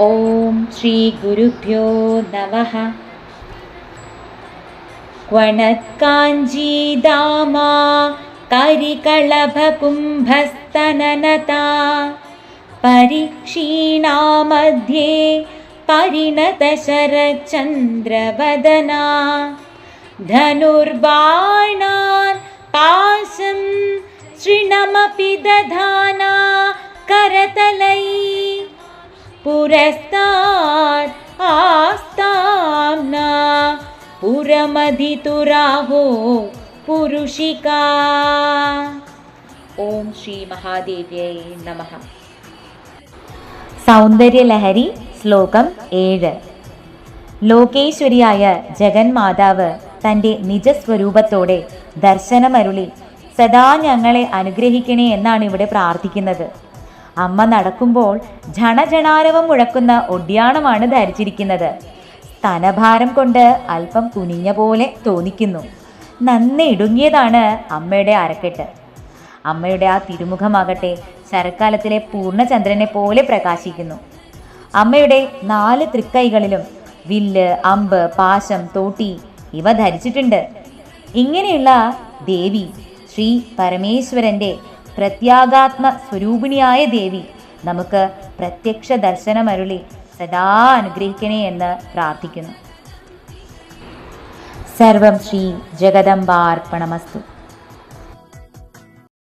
ॐ श्रीगुरुभ्यो नमः। क्वणत्काञ्जीदामा करिकळभकुम्भस्तननता परिक्षीणा मध्ये परिणतशरचन्द्रवदना धनुर्बाणान् पाशं शृणमपि दधाना पुरस्तात् आस्ताम्ना पुरमधितुराहो पुरुषिका ഓം ശ്രീ മഹാദേവ്യൈ നമഃ സൗന്ദര്യലഹരി ശ്ലോകം ഏഴ് ലോകേശ്വരിയായ ജഗന്മാതാവ് തൻ്റെ നിജസ്വരൂപത്തോടെ ദർശനമരുളി സദാ ഞങ്ങളെ അനുഗ്രഹിക്കണേ എന്നാണ് ഇവിടെ പ്രാർത്ഥിക്കുന്നത് അമ്മ നടക്കുമ്പോൾ ജണജണാരവം മുഴക്കുന്ന ഒഡ്യാണമാണ് ധരിച്ചിരിക്കുന്നത്. സ്തനഭാരം കൊണ്ട് അല്പം കുനിഞ്ഞ പോലെ തോന്നിക്കുന്നു. നന്നെ ഇടുങ്ങിയതാണ് അമ്മയുടെ അരക്കെട്ട്. അമ്മയുടെ ആ തിരുമുഖമാകട്ടെ ശരക്കാലത്തിലെ പൂർണചന്ദ്രനെ പോലെ പ്രകാശിക്കുന്നു. അമ്മയുടെ നാല് തൃക്കൈകളിലും വില്ല് അമ്പ് പാശം തോട്ടി ഇവ ധരിച്ചിട്ടുണ്ട്. ഇങ്ങനെയുള്ള ദേവി ശ്രീ പരമേശ്വരന്റെ പ്രത്യാഗാത്മ സ്വരൂപിണിയായ ദേവി നമുക്ക് പ്രത്യക്ഷ ദർശനമരുളി സദാ അനുഗ്രഹിക്കണേ എന്ന് പ്രാർത്ഥിക്കുന്നു. സർവം ശ്രീ ജഗദംബാർപ്പണമസ്തു.